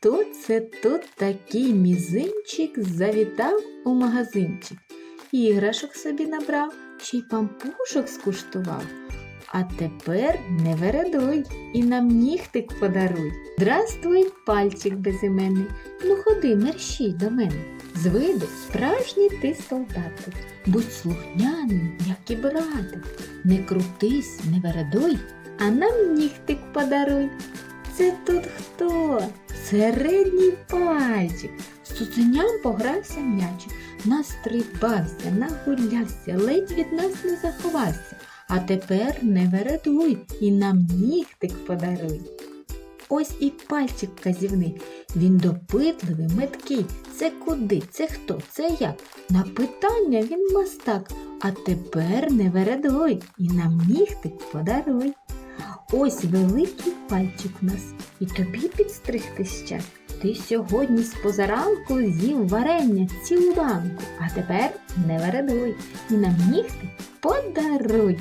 Хто це тут такий мізинчик завітав у магазинчик? Іграшок собі набрав, ще й пампушок скуштував. А тепер не вередуй і нам нігтик подаруй. Здравствуй, пальчик безіменний. Ну ходи, мерщій до мене. З виду справжній ти солдатик. Будь слухняним, як і братик. Не крутись, не вередуй, а нам нігтик подаруй. Це тут хто? Середній пальчик. З цуценям погрався м'ячик, настрибався, нагулявся, ледь від нас не заховався. А тепер не вередуй і нам нігтик подаруй. Ось і пальчик казівний. Він допитливий, меткий. Це куди? Це хто? Це як? На питання він мастак. А тепер не вередуй і нам нігтик подаруй. Ось великий пальчик нас, і тобі підстригти ще. Ти сьогодні з позаранку з'їв варення цілу банку, а тепер не вередуй і нам нігти подаруй.